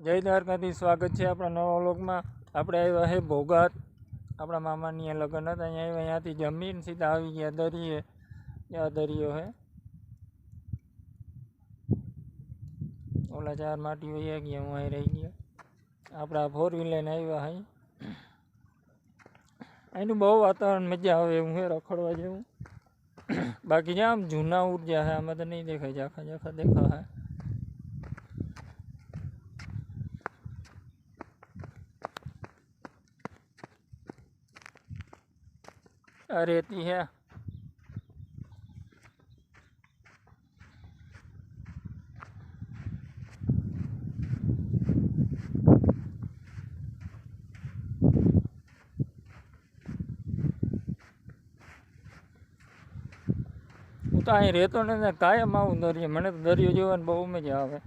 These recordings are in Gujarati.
જય દ્વારકાથી સ્વાગત છે આપણા નવા વ્લોગમાં આપણે આવ્યા છે ભોગાત આપણા મામાની અહીંયા લગ્ન હતા અહીંયા આવ્યા અહીંયાથી જમીન સીધા આવી ગયા દરિયે ત્યાં દરિયો છે ઓલા ચાર માટી વહી ગયા હું અહીં રહી ગયો આપણા ફોર વ્હીલ લઈને આવ્યા અહીં અહીંનું બહુ વાતાવરણ મજા આવે એવું છે રખડવા જેવું બાકી જ્યાં આમ જૂના ઉર્જા છે આમાં તો નહીં દેખાય ઝાખા ઝાખા દેખા હે આ રેતી है હું તો અહીં રહેતો નથી કાયમ આવું દરિયો મને તો દરિયો જોવાની બહુ મજા આવે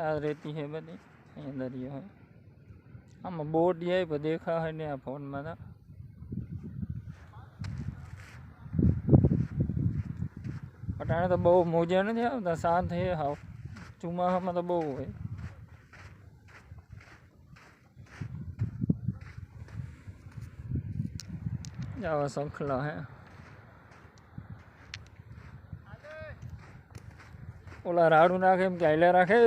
આ રહેતી છે બધી. અહીંયા દરિયો હોય આમાં બોટ જાય પણ દેખા હોય ને આ ફોનમાં તો. પટાણે તો બહુ મોજા નથી આવતા, શાંત છે હાવ. ચોમાસામાં તો બહુ હોય. આવા શંખલા હે. ઓલા રાડું નાખે એમ કે હાલ્યા રાખે.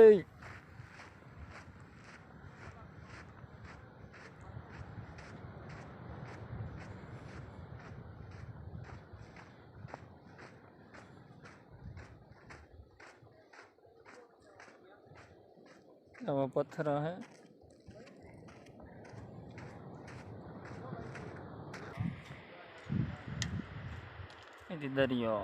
दिख रहा है दरियो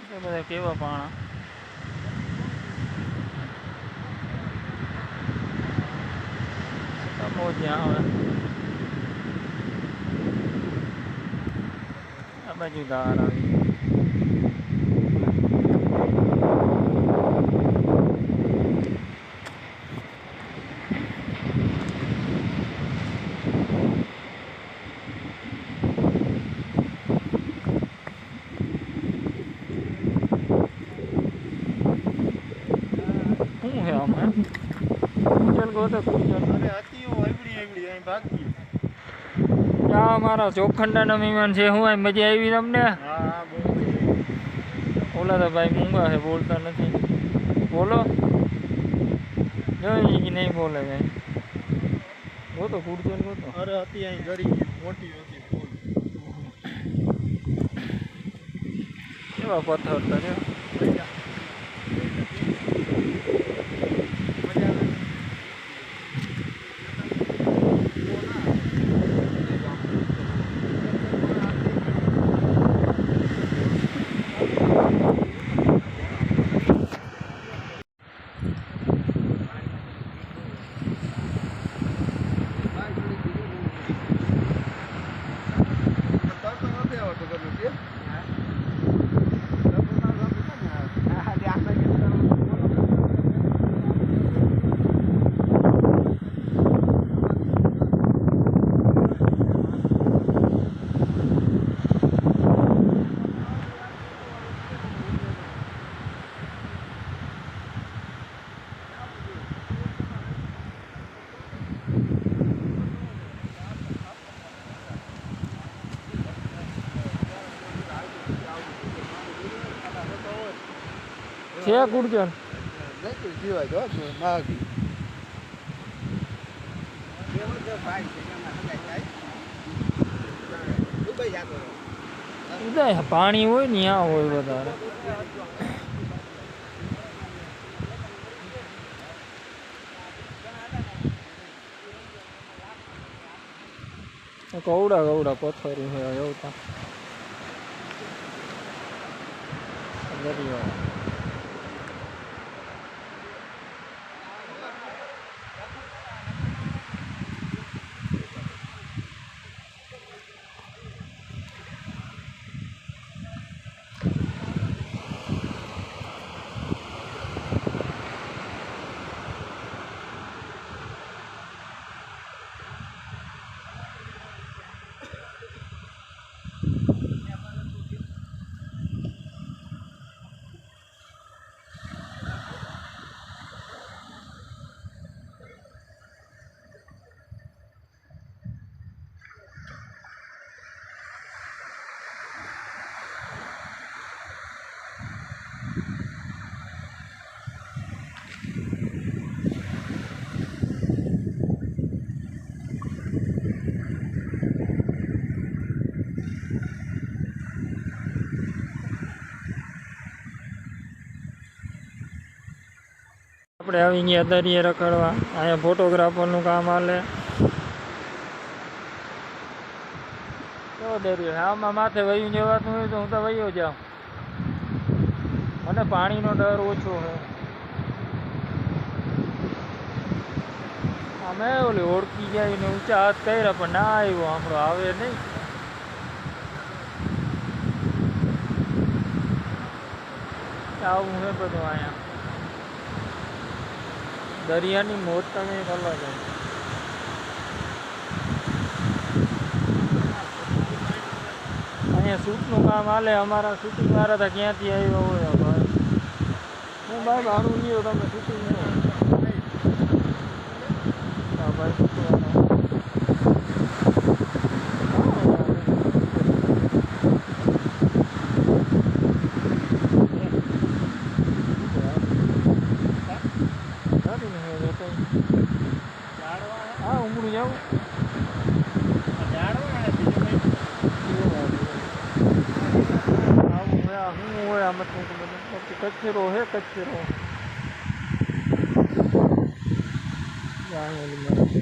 मतलब केव पाना કેવા ત્યાં આવે આ બાજુ ધાર આવી. શું છે આમાં? કુચલ ગોતો કુચલ અરે હતી હું આવડી આવડી અહીં ભાગી આ અમારા ચોખંડાના મહેમાન છે હું આ મજા આવી તમને? ઓલા તો ભાઈ મૂંગા છે બોલતા નથી. બોલો? જો ઈ નહીં બોલે ભાઈ. ગોતો કુડચલ ગોતો. અરે હતી અહીં ગરી મોટી હતી ફૂલ કેવા પથ્થર તો છે છે પાણી હોય ને ત્યાં હોય વધારે. કવડા કવડા પથ્થરી છે એવું તો. આપણે આવી ગયા દરિયે રખડવા અહીંયા ફોટોગ્રાફરનું કામ હાલે કેવો દરિયો આમાં માથે વયું જવાતું હોય તો હું તો વયો જાઉં મને પાણીનો ડર ઓછો છે અમે ઓલી ઓળખી જાય ને ઊંચા હાથ કર્યા પણ ના આવ્યો આપણો આવે નહીં આવું છે બધું અહીંયા દરિયાની મોત તમે એક અલગ અહીંયા સૂટનું કામ હાલે, અમારા સૂટિંગ મારા હતા ક્યાંથી આવ્યો હોય ભાઈ? હું ભાઈ ભાડું લ્યો, તમે શૂટિંગ પછી કચરો હે કચરો જાણે ઓલી મારી.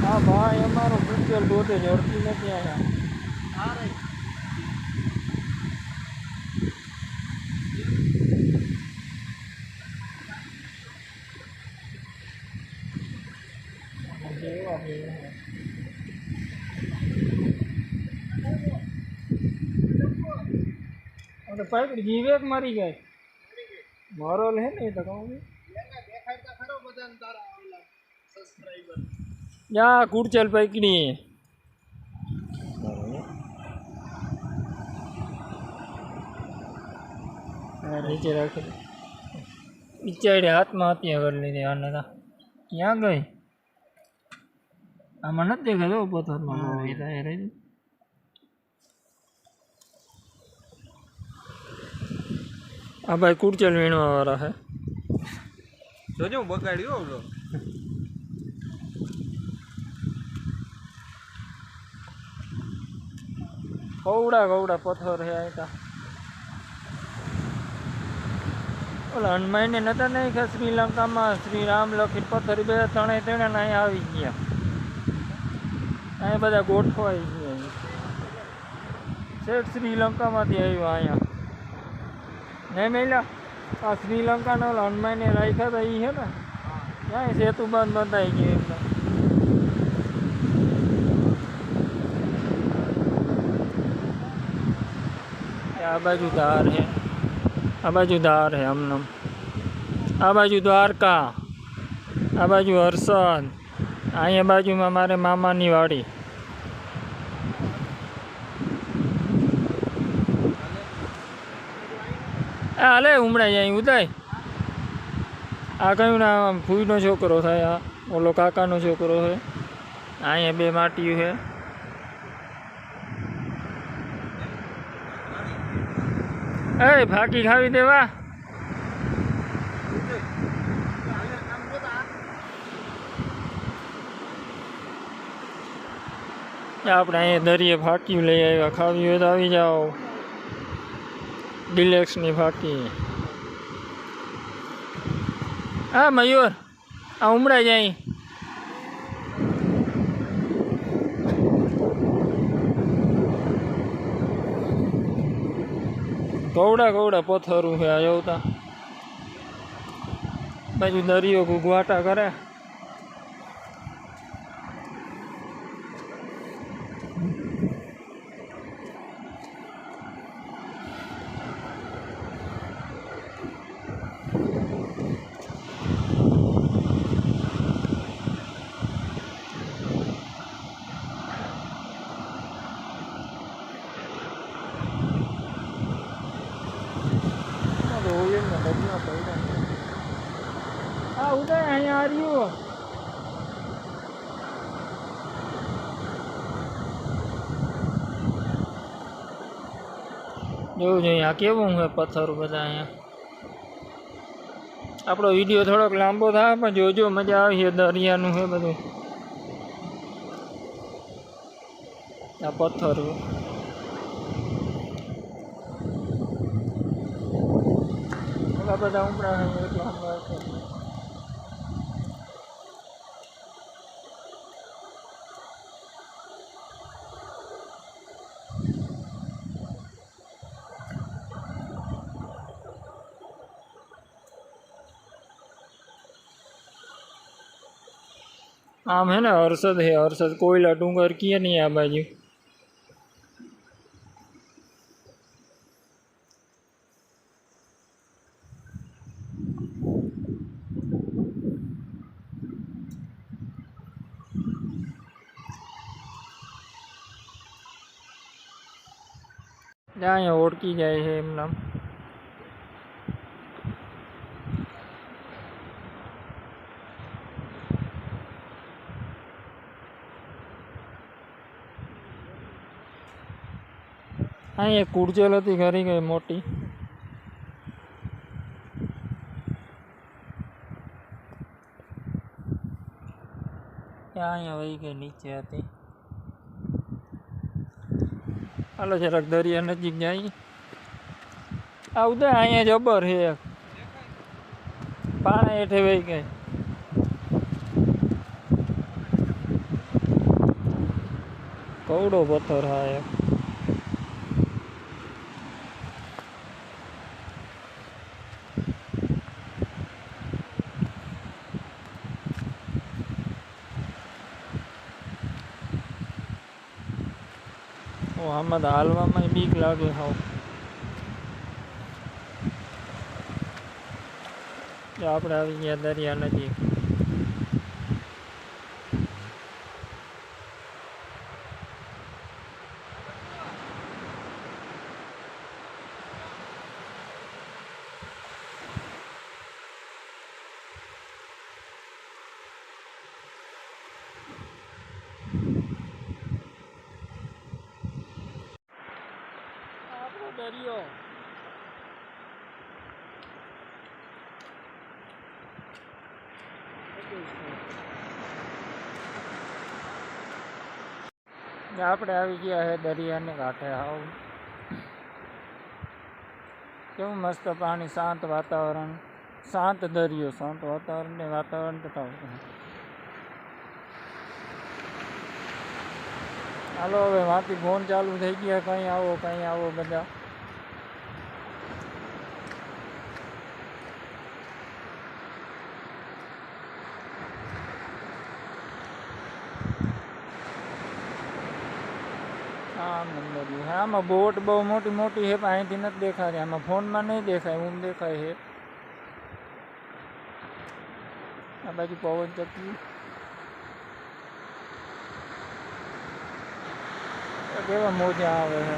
હા ભાઈ અમારો પિક્ચર ગોતે ઝડપી નથી આવ્યા આ તો પાકડી જીવેક મારી જાય મોરલ હે ને એ તો કહું યા કુડચલ પકડી નીચે રાખી દે બિચારી હાથમાં હત્યા કરી લીધી આને તો ક્યાં ગઈ આમાં નથી દેખાતો પથ્થરમાં બહુ એ થાય રહી આ ભાઈ કુડચલ વીણવા વાળા હે. જોજો હું બગાડ્યો ઓલો કવડા કવડા પથ્થર છે આયતા ઓલા હનુમાનને નતા નહીં કે શ્રીલંકામાં શ્રી રામ લખી પથ્થર બે ત્રણે ત્રણે અહીં આવી ગયા. અહીંયા બધા ગોઠવાઈ ગયા. શેઠ શ્રીલંકામાંથી આવ્યા અહીંયા. નહીં મેલા આ શ્રીલંકાના ઓલા હનુમાનને રાખ્યા હતા એ છે ને? ક્યાંય સેતુ બંધ બંધાઈ ગયું એમને આ બાજુ ધાર છે આ બાજુ ધાર છે આમનામ. આ બાજુ દ્વારકા. આ બાજુ હર્ષદ અહીંયા બાજુમાં મારે મામાની વાડી. આ હાલે હમણાં અહીં ઉદાય આ કયું ના ફૂઈનો છોકરો થાય, આ ઓલો કાકાનો છોકરો છે. અહીંયા બે માટીયું છે. એ ફાકી ખાવી દેવા. આપણે અહીંયા દરિયે ફાકી લઈ આવ્યા. ખાવી હોય તો આવી જાઓ. ડિલેક્સની ફાકી. હા, મયુર, આ ઉમડા જાય. કવડા કવડા પથ્થરું છે આ, જોતા. બાજુ દરિયો ગુગવાટા કરે. यहाँ केव पत्थर बता आप विडियो थोड़ा लाबो था जो, जो मज़ा आई दरिया बद पत्थर बता हूँ નહીં એટલા હમણાં છે. આમ है ना हर्षद है हर्षद कोयला डूंगर किए नहीं आ बाजू ત્યાં અહીંયા ઓળખી જાય છે એમના અહીંયા કુડચેલ હતી ઘરી ગઈ મોટી ત્યાં અહીંયા વહી ગઈ નીચે હતી હાલો જરાક દરિયા નજીક જાય આ ઉદય અહીંયા જબર છે પાણી હેઠે વહી ગઈ કવડો પથ્થર હા એક આમાં તો હાલવામાં બીક લાગે હાવ. આપણે આવી ગયા દરિયા નજીક. આપણો દરિયો ને આપણે આવી ગયા છે દરિયાને કાંઠે આવ કેવું મસ્ત પાણી શાંત વાતાવરણ શાંત દરિયો શાંત વાતાવરણ ને વાતાવરણ તથા હાલો હવે વાંથી ફોન ચાલુ થઈ ગયા કંઈ આવો કંઈ આવો બધા આમાં બોટ બહુ મોટી મોટી છે પણ અહીંથી નથી દેખાતી આમાં ફોનમાં નહીં દેખાય હું દેખાય છે આ બાજુ પવન ચક્કી કેવા મોજા આવે છે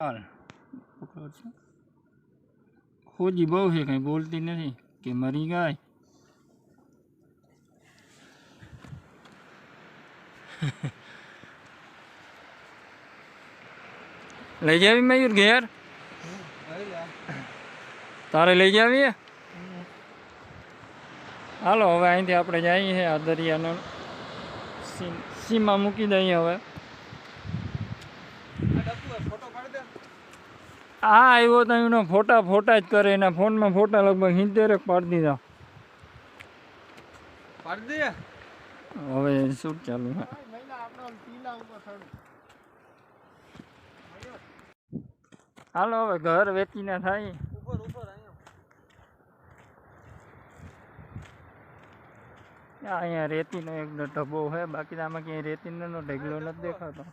હાલ પકડો છે ખોજી બહુ છે કંઈ બોલતી નથી કે મરી ગાય લઈ જાવી મયુર ઘેર? તારે લઈ જાવીએ? હાલો હવે અહીંથી આપણે જઈએ છીએ આ દરિયાનો સીમા મૂકી દઈએ હવે. આ આવ્યો તો એનો ફોટા ફોટા જ કરે. એના ફોનમાં ફોટા લગભગ સિત્તેરેક પાડી દીધા. પાડી દે હવે શૂટ ચાલુ છે? હાલો હવે ઘર વેચી ના થાય ઉપર ઉપર અહીંયા આ અહીંયા રેતીનો એક ડબ્બો છે બાકી તો આમાં ક્યાંય રેતીનો ઢગલો નથી દેખાતો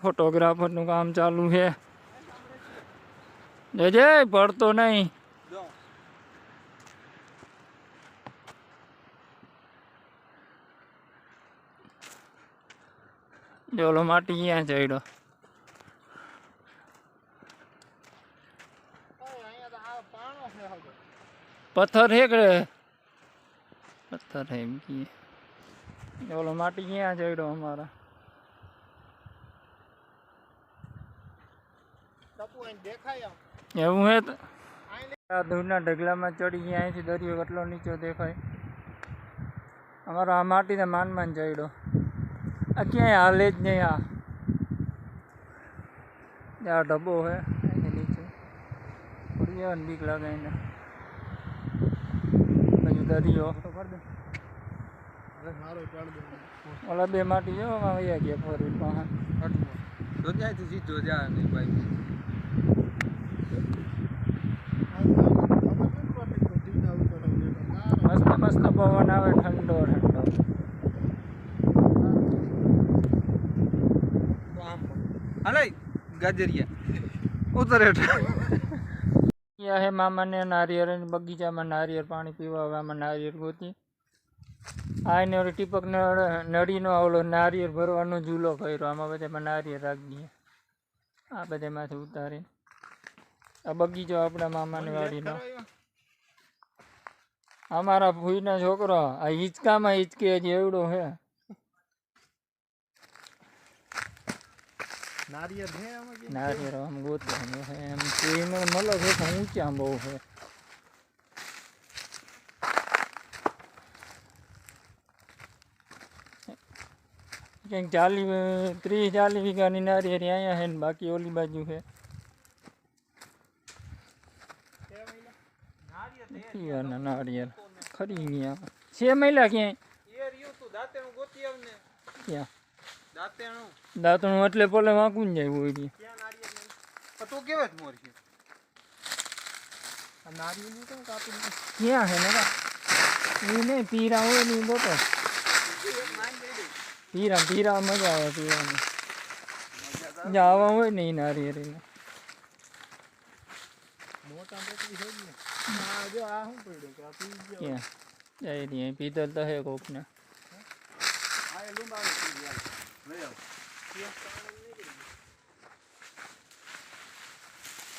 ફોટોગ્રાફરનું કામ ચાલુ છે જય પડતો નહીં જો માટી ક્યાં ચડ્યો? પથ્થર હે કે પથ્થર હે એમ કીએ માટી ક્યાં ચડ્યો અમારા? એવું હે આ દૂરના ઢગલામાં ચડી ગયા, અહીંથી દરિયો કેટલો નીચો દેખાય? અમારો આ માટીને માન માન ચડ્યો. આ ક્યાંય હાલે જ નહીં આ. આ ડબ્બો હે, એની નીચે. જાય ને બીક લાગે એને. પછી દરિયો. ઓલા બે માટી જો, આમાં વયા ગયા ફોરી પાસે તો ત્યાંથી સીધો જા નહીં ભાઈ મસ્ત મસ્ત પવન આવે ઠંડો ઠંડો તો આમ હાલે ગાજરિયા ઉતરે અહીંયા હે મામાને નારિયેળ બગીચામાં નારિયેળ પાણી પીવા આમાં નારિયેળ ગોતી. આ એને ઓલી ટીપક નળ- નળીનો ઓલો નારિયેળ ભરવાનો ઝૂલો કર્યો આમાં બધામાં નારિયેળ રાખી દઈએ. આ બધામાંથી ઉતારી. આ બગીચો આપણા મામાની વાડીનો. અમારા ભૂઈના છોકરો આ હિંચકામાં હિંચકે હજી એવડો હે. નારિયેળ છે આમાં કે નારિયેળ આમ ગોતવાનું હે એમ ભૂઈનો મળો છે પણ ઊંચા બહુ છે ક્યાંક ચાલી ત્રીસ ચાલીસ વીઘાની નારિયેળી અહીંયા છે ને બાકી ઓલી બાજુ છે પીવાના નારિયેળ ખરી ગયા છે મહિલા ક્યાંય એ રહ્યું તું દાંતેણું ગોતી આવ ને ક્યાં દાંતેણું દાંતણું એટલે પોલે વાંકું જાય હોય ક્યાં નારિયેળ નહીં પણ તું કેવા જ મોર છે આ નારિયેળ તો કાપી દે. ક્યાં છે ને એ નહીં પીરા હોય ને ઈ બોતો પીરા પીરા મજા આવે પીવાની જ્યાં આવા હોય ને એ નારિયેળીને મોટા મોટી છે જ ને આ જો આ શું પડ્યું કે આ પી ગયો ક્યાં જાય નહીં પીતલ તો હે કોકને આ એ લીંબ આવે પી ગયા લઈ આવ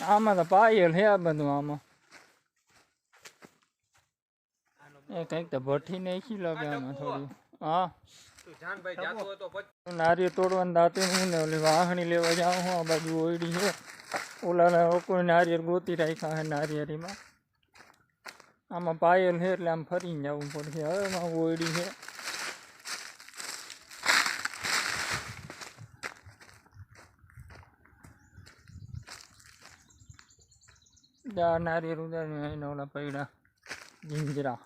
આમાં તો પાયલ હે આ બધું આમાં એ કંઈક તો ભઠ્ઠી નાખી લાગે આમાં થોડી હા નારિયેળ તોડવાનું દાંતે હું ને ઓલી વાહણી લેવા જાઉં હું આ બાજુ ઓયડી છે ઓલા કોઈ નારિયેળ ગોતી રાખ્યા છે નારિયેરીમાં આમાં પાયલ છે એટલે આમ ફરીને જવું પડશે હવે ઓયડી છે જા નારિયેળ ઉદાર એના ઓલા પૈડા જીંજરા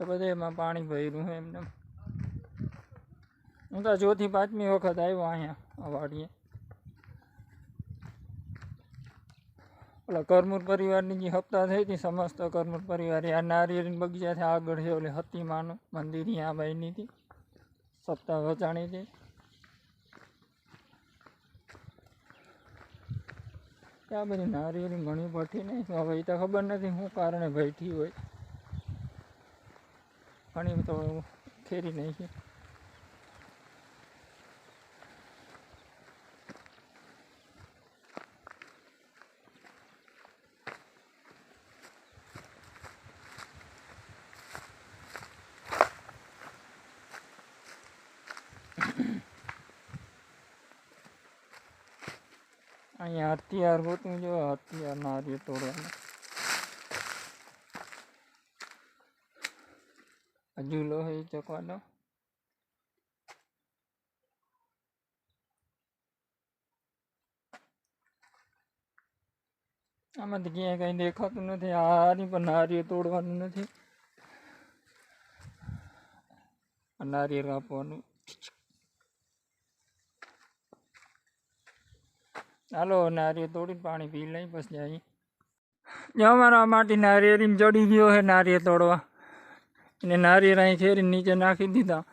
તો બધે એમાં પાણી ભર્યું છે એમને હું તો ચોથી પાંચમી વખત આવ્યો અહીંયા આ વાડીએ ઓલા કરમૂર પરિવારની જે હપ્તા થઈ હતી સમસ્ત કરમૂર પરિવાર આ નારિયેળ બગીચાથી આગળ છે ઓલી હતીમાનું મંદિર અહીંયા બની હતી સપ્તાહ વચાણી હતી ત્યાં બધી નારિયેળી ઘણી પડતી નહીં હવે એ તો ખબર નથી શું કારણે બેઠી હોય. ઘણી તો ખેરી નાખી અહીંયા હથિયાર ગોતું જો હથિયાર નારિયેળ તોડવાનું ઝૂલો હોય ચકવાનો આમાંથી ક્યાંય કંઈ દેખાતું નથી આની પણ નારિયેળ તોડવાનું નથી આ નારિયેળ કાપવાનું હાલો નારિયેળ તોડીને પાણી પી લઈ, પછી જાય જો અમારા માટી નારિયેળ ચડી ગયો છે નારિયેળ તોડવા. એને નારિયેળ અહીં ખેરી નીચે નાખી દીધા.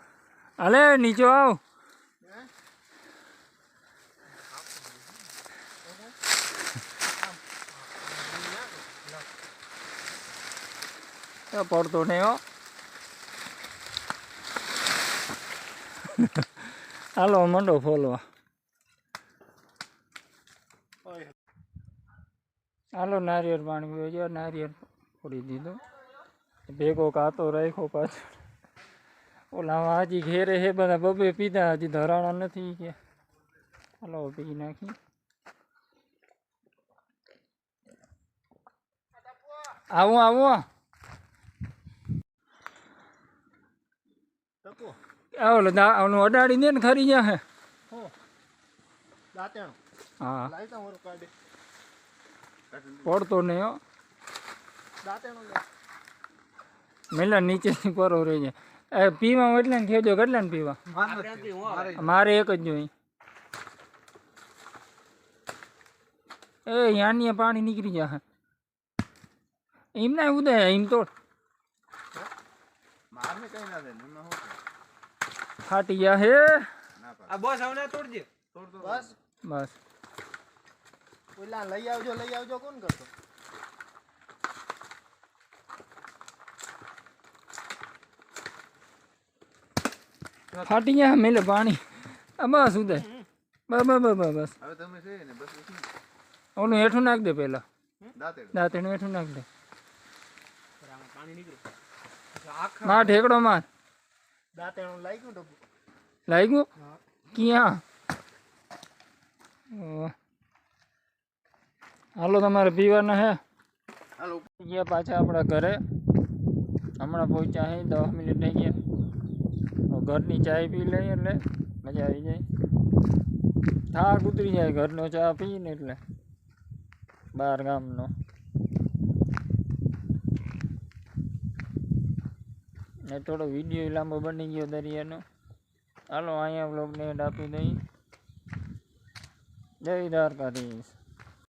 હાલે, નીચે આવ. પડતો નહીં હાલો, મંડો ફોલવા હાલો નારિયેળ પાણી પીવા જો નારિયેળ ફોડી દીધો. ભેગો કાતો રાખ્યો પાછળ ઓલા હજી ઘેરે હે બધા બબે પીધા. હજી ધરાણા નથી કે. હાલો પી નાખી. આવું આવું. આવો ઓલું અડાડી દે ને ખરી જા હે. હા. લાઈટ કાઢે. પડતો નહીં હો દાંતેણું લે મેલા નીચેથી પરો રહી જાય એ પીવા એટલે ને કહેજો કેટલા ને પીવા મારે મારે એક જ જોઈ એ યાની પાણી નીકળી જશે એમ ના ઉદય એમ તો મારને કઈ ના દે એમાં શું ફાટી જશે ના આ બસ હવે ના તોડજે બસ બસ ઓલા લઈ આવજો લઈ આવજો કોણ કરતો ફાટી જશે મેલે પાણી આ બસ ઉદય બસ બસ બસ બસ બસ હવે તમે છે ને બસ ઓલું હેઠું નાખ દે પેલા દાંતેડું દાંતેનું હેઠું નાખ દે પાણી નીકળે આખા માર ઠેકડો માર દાંતેણું લાગ્યું ડબ્બુ લાગ્યું હા ક્યાં ઓહ. હાલો તમારે પીવાના હે? હાલો. ગયા પાછા આપણા ઘરે. હમણાં પહોંચ્યા હે દસ મિનિટ થઈ ગયા. ઘરની ચાય પી લઈએ એટલે મજા આવી જાય. થાક ઉતરી જાય ઘરનો ચા પીને એટલે. બહાર ગામનો. ને થોડો વીડિયો લાંબો બની ગયો દરિયાનો. હાલો અહીંયા બ્લોગને એડ આપી દઈ જય દ્વારકાધીશ.